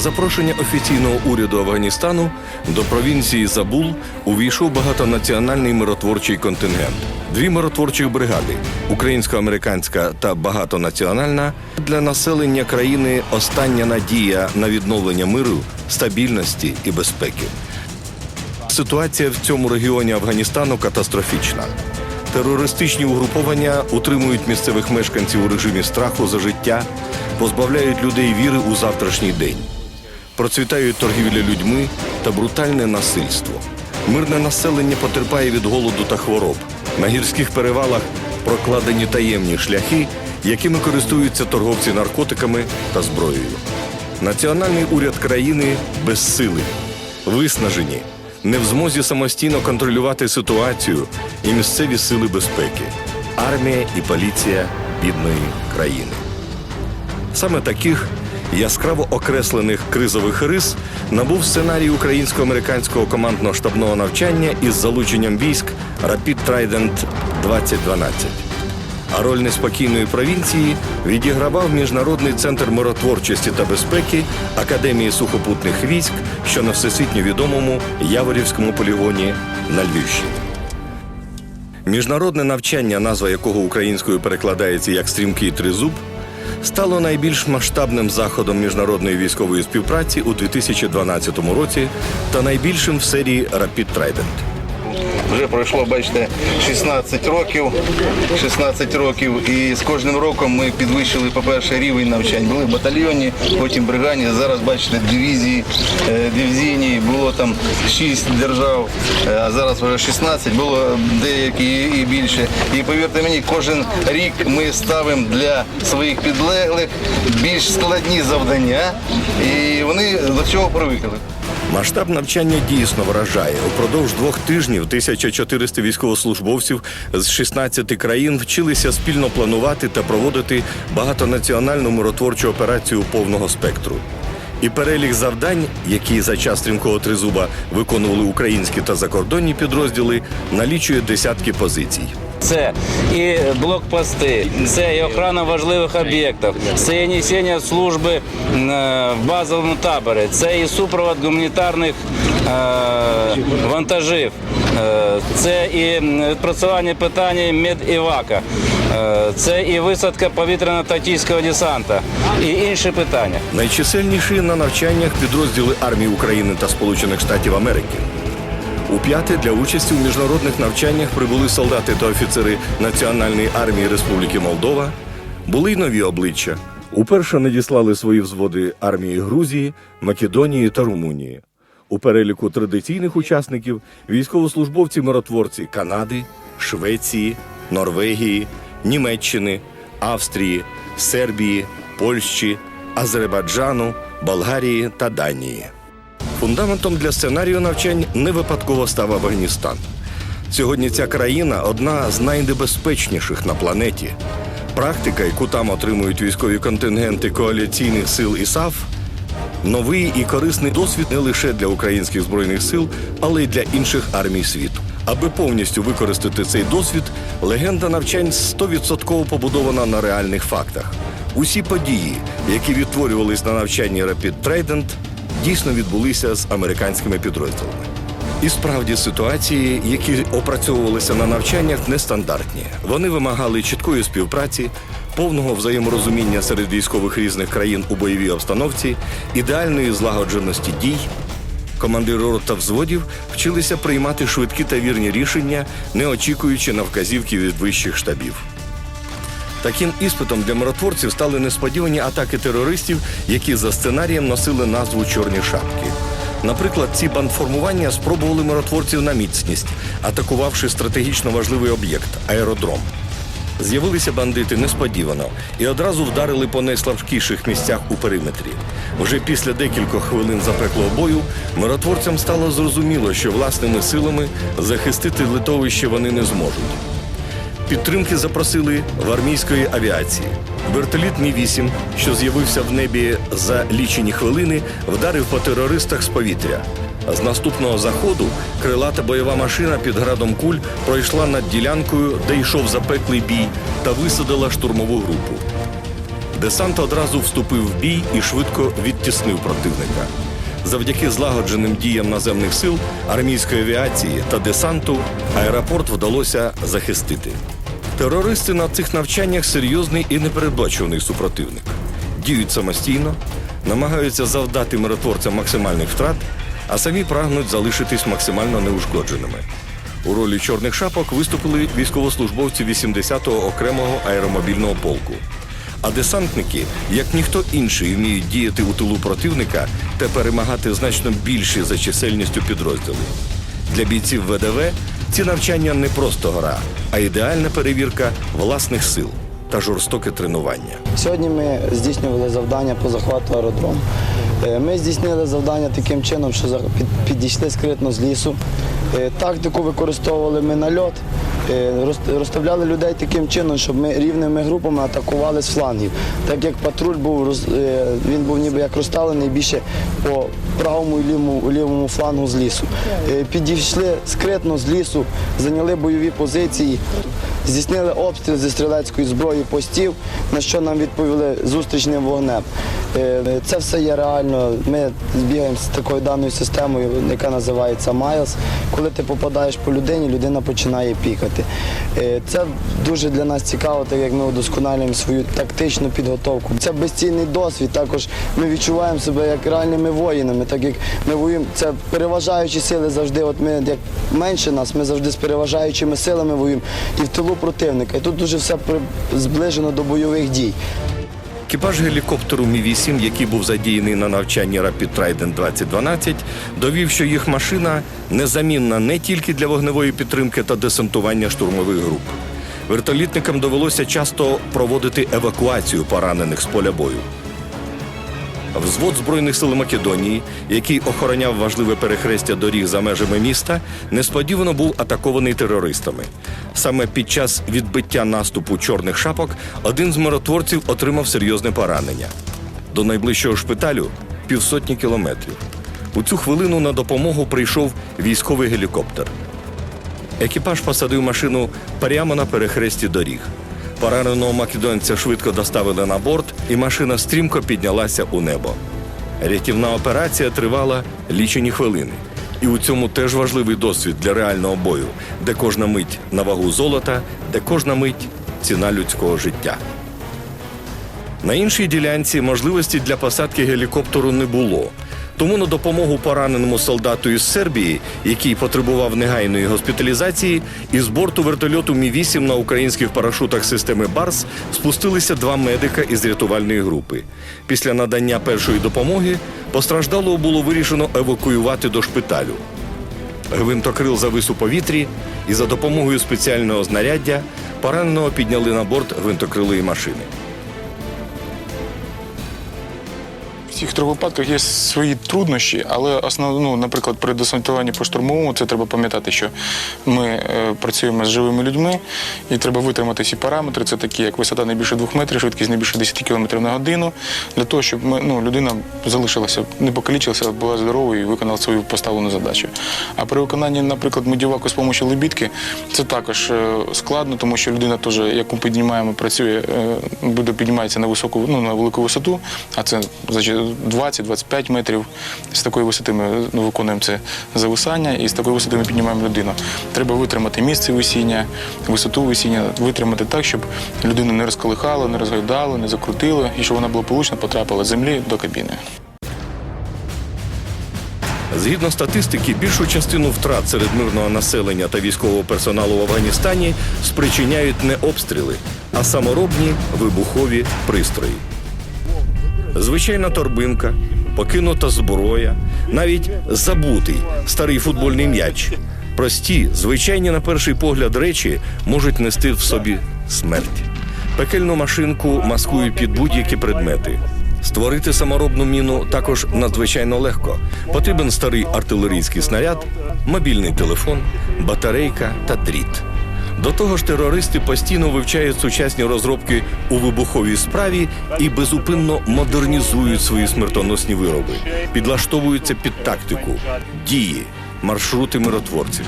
Запрошення офіційного уряду Афганістану до провінції Забул увійшов багатонаціональний миротворчий контингент. Дві миротворчих бригади українсько-американська та багатонаціональна для населення країни остання надія на відновлення миру, стабільності і безпеки. Ситуація в цьому регіоні Афганістану катастрофічна. Терористичні угруповання утримують місцевих мешканців у режимі страху за життя, позбавляють людей віри у завтрашній день. Процвітають торгівля людьми та брутальне насильство. Мирне населення потерпає від голоду та хвороб. На гірських перевалах прокладені таємні шляхи, якими користуються торговці наркотиками та зброєю. Національний уряд країни безсилий, виснажені, не в змозі самостійно контролювати ситуацію і місцеві сили безпеки, армія і поліція бідної країни. Саме таких яскраво окреслених кризових рис набув сценарій українсько-американського командно-штабного навчання із залученням військ Rapid Trident 2012. А роль неспокійної провінції відігравав Міжнародний центр миротворчості та безпеки Академії сухопутних військ, що на всесвітньо відомому Яворівському полігоні на Львівщині. Міжнародне навчання, назва якого українською перекладається як стрімкий тризуб, стало найбільш масштабним заходом міжнародної військової співпраці у 2012 році та найбільшим в серії Rapid Trident. Вже пройшло, бачите, 16 років. 16 років, і з кожним роком ми підвищили, по-перше, рівень навчань. Були в батальйоні, потім бригаді. Зараз бачите, дивізії, е, дивізійні, було там 6 держав, е, а зараз вже 16, було деякі і більше. І повірте мені, кожен рік ми ставимо для своїх підлеглих більш складні завдання, і вони до цього привикли. Масштаб навчання дійсно вражає. Упродовж двох тижнів 1400 військовослужбовців з 16 країн вчилися спільно планувати та проводити багатонаціональну миротворчу операцію повного спектру. І перелік завдань, які за час стрімкого тризуба виконували українські та закордонні підрозділи, налічує десятки позицій. Це і блокпости, це і охорона важливих об'єктів, це і несення служби е, в базовому таборі, це і супровод гуманітарних е, вантажів, е, це і відпрацювання питання медівака, це і висадка повітряно-тактичного десанта і інші питання. Найчисельніші на навчаннях підрозділи армії України та Сполучених Штатів Америки. У п'яте для участі у міжнародних навчаннях прибули солдати та офіцери Національної армії Республіки Молдова. Були й нові обличчя. Уперше надіслали свої взводи армії Грузії, Македонії та Румунії. У переліку традиційних учасників військовослужбовці-миротворці Канади, Швеції, Норвегії, Німеччини, Австрії, Сербії, Польщі, Азербайджану, Болгарії та Данії. Фундаментом для сценарію навчань не випадково став Афганістан. Сьогодні ця країна одна з найнебезпечніших на планеті. Практика, яку там отримують військові контингенти коаліційних сил ІСАФ, новий і корисний досвід не лише для українських збройних сил, але й для інших армій світу. Аби повністю використати цей досвід, легенда навчань 100% побудована на реальних фактах. Усі події, які відтворювались на навчанні Rapid Trident, дійсно відбулися з американськими підрозділами. І справді ситуації, які опрацьовувалися на навчаннях, нестандартні. Вони вимагали чіткої співпраці, повного взаєморозуміння серед військових різних країн у бойовій обстановці, ідеальної злагодженості дій. Командири рот та взводів вчилися приймати швидкі та вірні рішення, не очікуючи на вказівки від вищих штабів. Таким іспитом для миротворців стали несподівані атаки терористів, які за сценарієм носили назву Чорні шапки. Наприклад, ці бандформування спробували миротворців на міцність, атакувавши стратегічно важливий об'єкт аеродром. З'явилися бандити несподівано і одразу вдарили по найслабкіших місцях у периметрі. Вже після декількох хвилин запеклого бою миротворцям стало зрозуміло, що власними силами захистити литовище вони не зможуть. Підтримки запросили в армійської авіації. Вертоліт Мі-8, що з'явився в небі за лічені хвилини, вдарив по терористах з повітря. З наступного заходу крилата бойова машина під градом куль пройшла над ділянкою, де йшов запеклий бій, та висадила штурмову групу. Десант одразу вступив в бій і швидко відтіснив противника. Завдяки злагодженим діям наземних сил, армійської авіації та десанту аеропорт вдалося захистити. Терористи на цих навчаннях серйозний і непередбачуваний супротивник. Діють самостійно, намагаються завдати миротворцям максимальних втрат, а самі прагнуть залишитись максимально неушкодженими. У ролі чорних шапок виступили військовослужбовці 80-го окремого аеромобільного полку. А десантники, як ніхто інший, вміють діяти у тилу противника та перемагати значно більші за чисельністю підрозділи. Для бійців ВДВ ці навчання не просто гра, а ідеальна перевірка власних сил та жорстоке тренування. Сьогодні ми здійснювали завдання по захвату аеродрому. Е, Ми здійснили завдання таким чином, що підійшли скритно з лісу. Е, Тактику використовували ми нальот, е, розставляли людей таким чином, щоб ми рівними групами атакували з флангів. Так як патруль був він був ніби як розставлений більше по правому і лівому, лівому флангу з лісу. Підійшли скритно з лісу, зайняли бойові позиції. Здійснили обстріл зі стрілецької зброї постів, на що нам відповіли зустрічним вогнем. Е, Це все є реально. Ми бігаємо з такою даною системою, яка називається Miles. Коли ти попадаєш по людині, людина починає пікати. Е, Це дуже для нас цікаво, так як ми удосконалюємо свою тактичну підготовку. Це безцінний досвід. Також ми відчуваємо себе як реальними воїнами, так як ми воюємо. Це переважаючі сили завжди. От ми як менше нас, ми завжди з переважаючими силами воюємо і в тилу противника. І тут дуже все зближено до бойових дій. Екіпаж гелікоптеру Мі-8, який був задіяний на навчанні Rapid Trident 2012, довів, що їх машина незамінна не тільки для вогневої підтримки та десантування штурмових груп. Вертолітникам довелося часто проводити евакуацію поранених з поля бою. Взвод Збройних сил Македонії, який охороняв важливе перехрестя доріг за межами міста, несподівано був атакований терористами. Саме під час відбиття наступу чорних шапок один з миротворців отримав серйозне поранення. До найближчого шпиталю півсотні кілометрів. У цю хвилину на допомогу прийшов військовий гелікоптер. Екіпаж посадив машину прямо на перехресті доріг. Пораненого македонця швидко доставили на борт, і машина стрімко піднялася у небо. Рятівна операція тривала лічені хвилини. І у цьому теж важливий досвід для реального бою, де кожна мить на вагу золота, де кожна мить ціна людського життя. На іншій ділянці можливості для посадки гелікоптеру не було. Тому на допомогу пораненому солдату із Сербії, який потребував негайної госпіталізації, із борту вертольоту Мі-8 на українських парашутах системи Барс спустилися два медика із рятувальної групи. Після надання першої допомоги постраждалого було вирішено евакуювати до шпиталю. Гвинтокрил завис у повітрі, і за допомогою спеціального знаряддя пораненого підняли на борт гвинтокрилої машини. В цих трьох випадках є свої труднощі, але основно, ну, наприклад, при десантуванні по штурмовому це треба пам'ятати, що ми е, працюємо з живими людьми і треба витримати всі параметри. Це такі, як висота не більше двох метрів, швидкість не більше 10 км на годину, для того, щоб ми, ну, людина залишилася, не покалічилася, була здоровою і виконала свою поставлену задачу. А при виконанні, наприклад, медіваку з допомогою лебідки, це також е, складно, тому що людина теж, як ми піднімаємо, працює, е, буде піднімається на високу, ну, на велику висоту, а це значить, 20-25 метрів. З такої висоти ми ну, виконуємо це зависання, і з такої висоти ми піднімаємо людину. Треба витримати місце висіння, висоту висіння, витримати так, щоб людину не розколихало, не розгойдало, не закрутило, і щоб вона благополучно потрапила з землі до кабіни. Згідно статистики, більшу частину втрат серед мирного населення та військового персоналу в Афганістані спричиняють не обстріли, а саморобні вибухові пристрої. Звичайна торбинка, покинута зброя, навіть забутий старий футбольний м'яч. Прості, звичайні на перший погляд речі можуть нести в собі смерть. Пекельну машинку маскують під будь-які предмети. Створити саморобну міну також надзвичайно легко. Потрібен старий артилерійський снаряд, мобільний телефон, батарейка та дріт. До того ж, терористи постійно вивчають сучасні розробки у вибуховій справі і безупинно модернізують свої смертоносні вироби, підлаштовуються під тактику, дії, маршрути миротворців.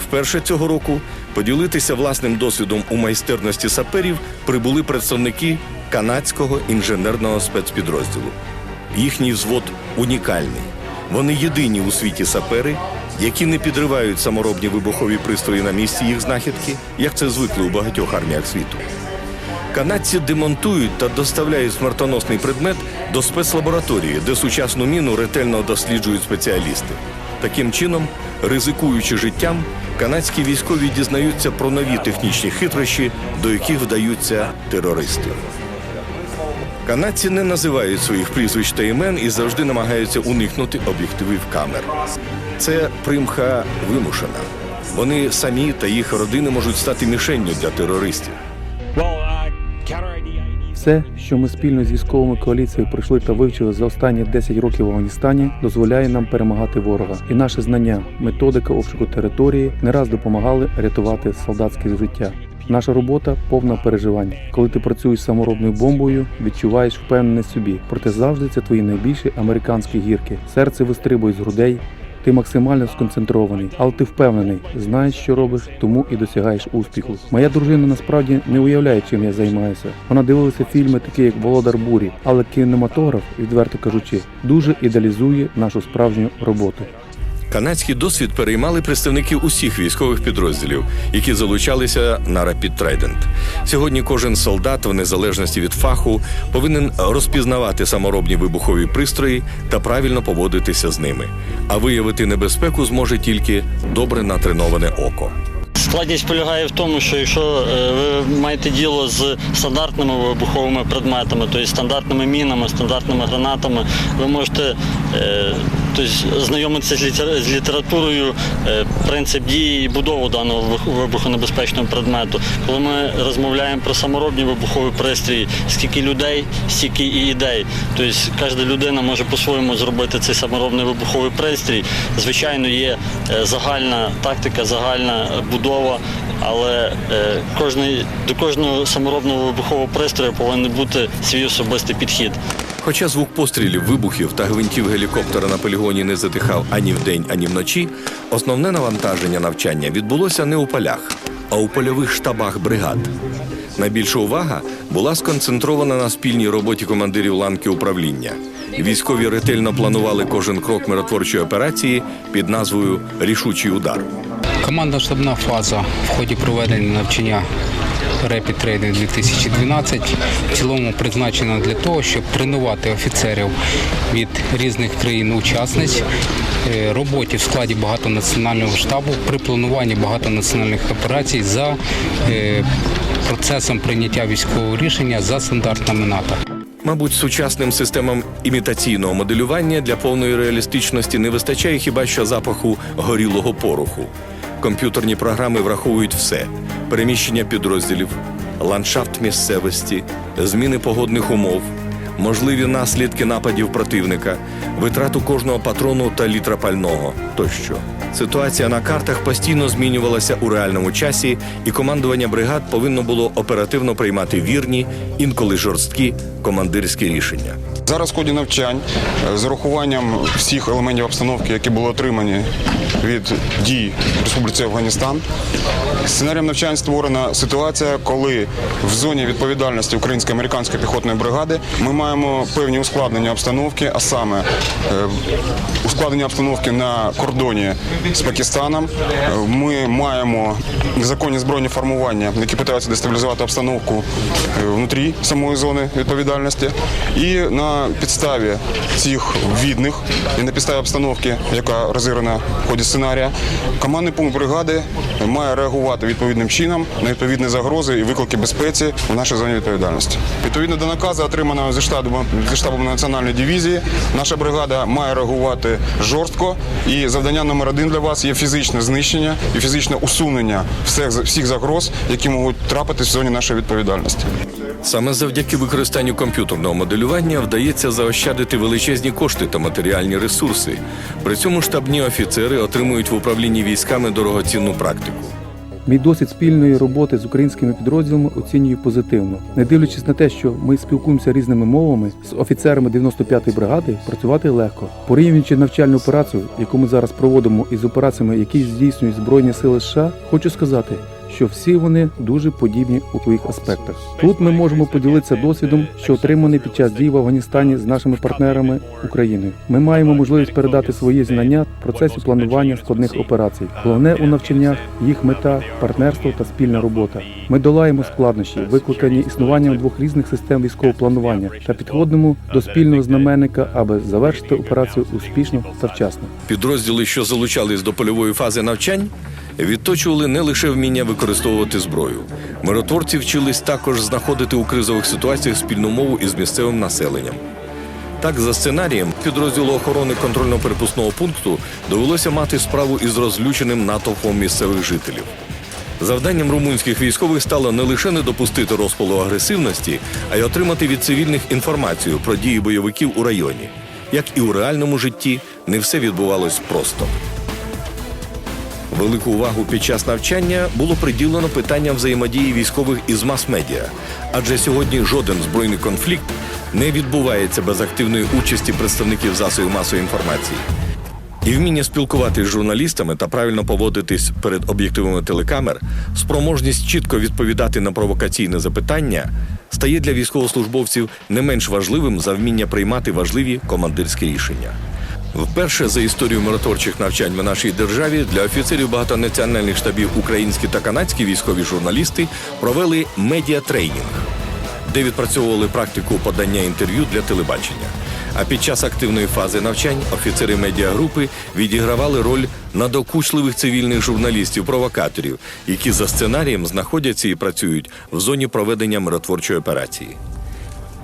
Вперше цього року Поділитися власним досвідом у майстерності саперів прибули представники канадського інженерного спецпідрозділу. Їхній взвод унікальний. Вони єдині у світі сапери, які не підривають саморобні вибухові пристрої на місці їх знахідки, як це звикли у багатьох арміях світу. Канадці демонтують та доставляють смертоносний предмет до спецлабораторії, де сучасну міну ретельно досліджують спеціалісти. Таким чином, ризикуючи життям, канадські військові дізнаються про нові технічні хитрощі, до яких вдаються терористи. Канадці не називають своїх прізвищ та імен і завжди намагаються уникнути об'єктивів камер. Це примха вимушена. Вони самі та їх родини можуть стати мішенню для терористів. Все, що ми спільно з військовими коаліцією пройшли та вивчили за останні 10 років в Афганістані, дозволяє нам перемагати ворога. І наше знання, методика обшуку території не раз допомагали рятувати солдатське життя. Наша робота повна переживань. Коли ти працюєш саморобною бомбою, відчуваєш впевненість собі. Проте завжди це твої найбільші американські гірки. Серце вистрибує з грудей. Ти максимально сконцентрований, але ти впевнений, знаєш, що робиш, тому і досягаєш успіху. Моя дружина насправді не уявляє, чим я займаюся. Вона дивилася фільми, такі як Володар Бурі, але кінематограф, відверто кажучи, дуже ідеалізує нашу справжню роботу. Канадський досвід переймали представники усіх військових підрозділів, які залучалися на Rapid Trident. Сьогодні кожен солдат, в незалежності від фаху, повинен розпізнавати саморобні вибухові пристрої та правильно поводитися з ними. А виявити небезпеку зможе тільки добре натреноване око. Складність полягає в тому, що якщо е, ви маєте діло з стандартними вибуховими предметами, тобто стандартними мінами, стандартними гранатами, ви можете е, тобто, знайомитися з літер- з літературою, е, принцип дії і будову даного вибухонебезпечного предмету. Коли ми розмовляємо про саморобні вибухові пристрої, скільки людей, стільки і ідей. Тобто кожна людина може по-своєму зробити цей саморобний вибуховий пристрій. Звичайно, є е, загальна тактика, загальна будова, але е, кожний, до кожного саморобного вибухового пристрою повинен бути свій особистий підхід. Хоча звук пострілів, вибухів та гвинтів гелікоптера на полігоні не затихав ані вдень, ані вночі, основне навантаження навчання відбулося не у полях, а у польових штабах бригад. Найбільша увага була сконцентрована на спільній роботі командирів ланки управління. Військові ретельно планували кожен крок миротворчої операції під назвою Рішучий удар. Командна штабна фаза в ході проведення навчання Rapid Training 2012 в цілому призначена для того, щоб тренувати офіцерів від різних країн-учасниць е, роботі в складі багатонаціонального штабу при плануванні багатонаціональних операцій за е, процесом прийняття військового рішення за стандартами НАТО. Мабуть, сучасним системам імітаційного моделювання для повної реалістичності не вистачає хіба що запаху горілого пороху. Комп'ютерні програми враховують все: переміщення підрозділів, ландшафт місцевості, зміни погодних умов, можливі наслідки нападів противника, витрату кожного патрону та літра пального тощо. Ситуація на картах постійно змінювалася у реальному часі, і командування бригад повинно було оперативно приймати вірні, інколи жорсткі командирські рішення. Зараз в ході навчань е, з урахуванням всіх елементів обстановки, які були отримані від дій в Республіці Афганістан, сценарієм навчань створена ситуація, коли в зоні відповідальності Української американської піхотної бригади ми маємо певні ускладнення обстановки, а саме е, ускладнення обстановки на кордоні з Пакистаном. Ми маємо незаконні збройні формування, які питаються дестабілізувати обстановку е, внутрі самої зони відповідальності. І на підставі цих відних і на підставі обстановки, яка розіграна в ході сценарія, командний пункт бригади має реагувати відповідним чином на відповідні загрози і виклики безпеці в нашій зоні відповідальності. Відповідно до наказу, отриманого зі штабу зі штабом національної дивізії, наша бригада має реагувати жорстко. І завдання номер один для вас є фізичне знищення і фізичне усунення всіх, всіх загроз, які можуть трапитись в зоні нашої відповідальності. Саме завдяки використанню комп'ютерного моделювання вдається заощадити величезні кошти та матеріальні ресурси. При цьому штабні офіцери отримують в управлінні військами дорогоцінну практику. Мій досвід спільної роботи з українськими підрозділами оцінюю позитивно. Не дивлячись на те, що ми спілкуємося різними мовами, з офіцерами 95-ї бригади працювати легко. Порівнюючи навчальну операцію, яку ми зараз проводимо із операціями, які здійснюють Збройні сили США, хочу сказати, що всі вони дуже подібні у своїх аспектах. Тут ми можемо поділитися досвідом, що отриманий під час дій в Афганістані з нашими партнерами Україною. Ми маємо можливість передати свої знання в процесі планування складних операцій. Головне у навчаннях їх мета, партнерство та спільна робота. Ми долаємо складнощі, викликані існуванням двох різних систем військового планування та підходимо до спільного знаменника, аби завершити операцію успішно та вчасно. Підрозділи, що залучались до польової фази навчань, відточували не лише вміння використовувати зброю. Миротворці вчились також знаходити у кризових ситуаціях спільну мову із місцевим населенням. Так, за сценарієм підрозділу охорони контрольно-перепускного пункту довелося мати справу із розлюченим натовпом місцевих жителів. Завданням румунських військових стало не лише не допустити розпалу агресивності, а й отримати від цивільних інформацію про дії бойовиків у районі. Як і у реальному житті, не все відбувалось просто. Велику увагу під час навчання було приділено питанням взаємодії військових із мас-медіа, адже сьогодні жоден збройний конфлікт не відбувається без активної участі представників засобів масової інформації. І вміння спілкуватися з журналістами та правильно поводитись перед об'єктивами телекамер, спроможність чітко відповідати на провокаційне запитання стає для військовослужбовців не менш важливим за вміння приймати важливі командирські рішення. Вперше за історію миротворчих навчань в нашій державі для офіцерів багатонаціональних штабів українські та канадські військові журналісти провели медіатрейнінг, де відпрацьовували практику подання інтерв'ю для телебачення. А під час активної фази навчань офіцери медіагрупи відігравали роль надокучливих цивільних журналістів-провокаторів, які за сценарієм знаходяться і працюють в зоні проведення миротворчої операції.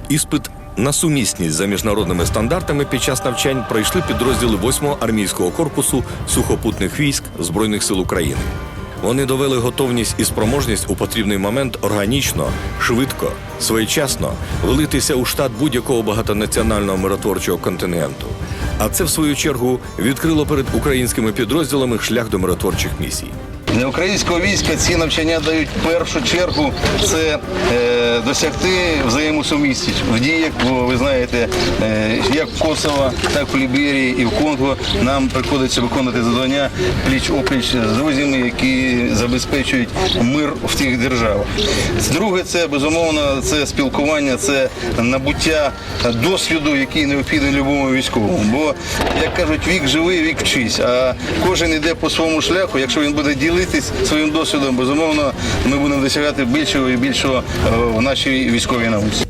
Іспит на сумісність за міжнародними стандартами під час навчань пройшли підрозділи 8-го армійського корпусу сухопутних військ Збройних сил України. Вони довели готовність і спроможність у потрібний момент органічно, швидко, своєчасно влитися у штат будь-якого багатонаціонального миротворчого контингенту. А це, в свою чергу, відкрило перед українськими підрозділами шлях до миротворчих місій. Для українського війська ці навчання дають першу чергу це е, досягти взаємосумісті в діях, бо ви знаєте, е, як в Косово, так в Ліберії і в Конго нам приходиться виконувати завдання пліч опліч з друзями, які забезпечують мир в тих державах. Друге, це безумовно це спілкування, це набуття досвіду, який необхідний любому військовому. Бо як кажуть, вік живий, вік вчись. А кожен йде по своєму шляху. Якщо він буде ділитись своїм досвідом, безумовно, ми будемо досягати більшого і більшого е, в нашій військовій науці.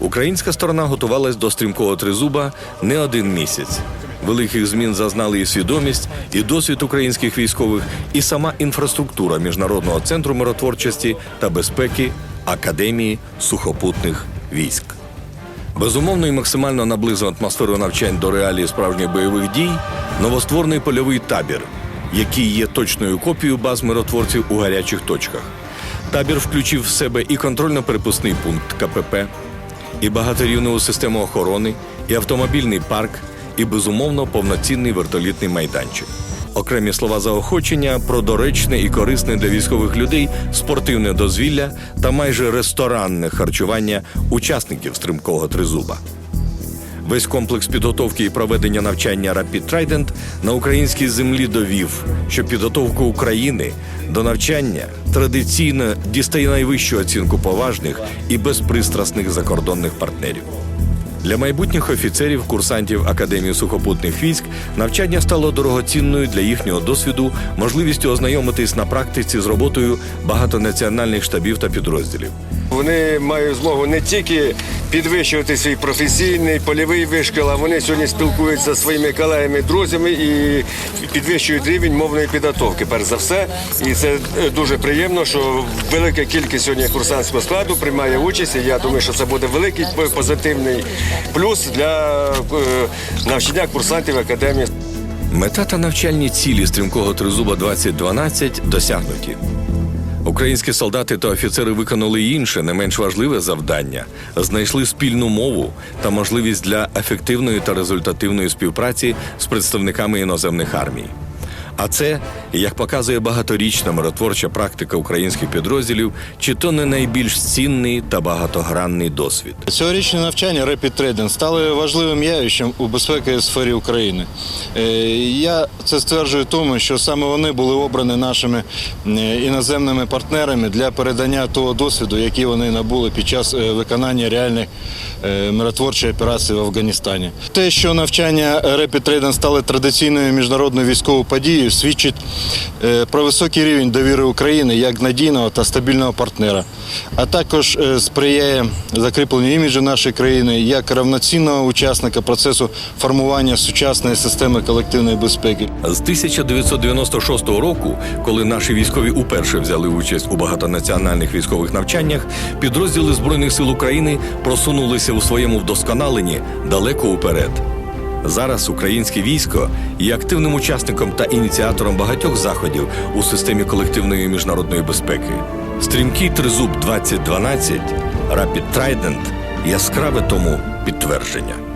Українська сторона готувалась до стрімкого тризуба не один місяць. Великих змін зазнали і свідомість, і досвід українських військових, і сама інфраструктура міжнародного центру миротворчості та безпеки Академії сухопутних військ. Безумовно і максимально наблизив атмосферу навчань до реалії справжніх бойових дій новостворений польовий табір, який є точною копією баз миротворців у гарячих точках. Табір включив в себе і контрольно-перепускний пункт КПП, і багаторівневу систему охорони, і автомобільний парк, і безумовно повноцінний вертолітний майданчик. Окремі слова заохочення про доречне і корисне для військових людей спортивне дозвілля та майже ресторанне харчування учасників стрімкого тризуба. Весь комплекс підготовки і проведення навчання Rapid Trident на українській землі довів, що підготовка України до навчання традиційно дістає найвищу оцінку поважних і безпристрасних закордонних партнерів. Для майбутніх офіцерів, курсантів Академії сухопутних військ навчання стало дорогоцінною для їхнього досвіду, можливістю ознайомитись на практиці з роботою багатонаціональних штабів та підрозділів. Вони мають змогу не тільки підвищувати свій професійний польовий вишкіл, а вони сьогодні спілкуються зі своїми колегами, друзями і підвищують рівень мовної підготовки. Перш за все, і це е, дуже приємно, що велика кількість сьогодні курсантського складу приймає участь. І я думаю, що це буде великий позитивний плюс для е, навчання курсантів академії. Мета та навчальні цілі стрімкого тризуба 2012 досягнуті. Українські солдати та офіцери виконали інше, не менш важливе завдання, знайшли спільну мову та можливість для ефективної та результативної співпраці з представниками іноземних армій. А це, як показує багаторічна миротворча практика українських підрозділів, чи то не найбільш цінний та багатогранний досвід. Цьогорічні навчання Rapid стали важливим явищем у безпековій сфері України. Е, Я це стверджую тому, що саме вони були обрані нашими е, іноземними партнерами для передання того досвіду, який вони набули під час е, виконання реальних миротворчої операції в Афганістані. Те, що навчання Rapid стали традиційною міжнародною військовою подією, свідчить е, про високий рівень довіри України як надійного та стабільного партнера, а також е, сприяє закріпленню іміджу нашої країни як равноцінного учасника процесу формування сучасної системи колективної безпеки. З 1996 року, коли наші військові уперше взяли участь у багатонаціональних військових навчаннях, підрозділи Збройних сил України просунулися у своєму вдосконаленні далеко уперед. Зараз українське військо є активним учасником та ініціатором багатьох заходів у системі колективної міжнародної безпеки. Стрімкий тризуб 2012 Rapid Trident яскраве тому підтвердження.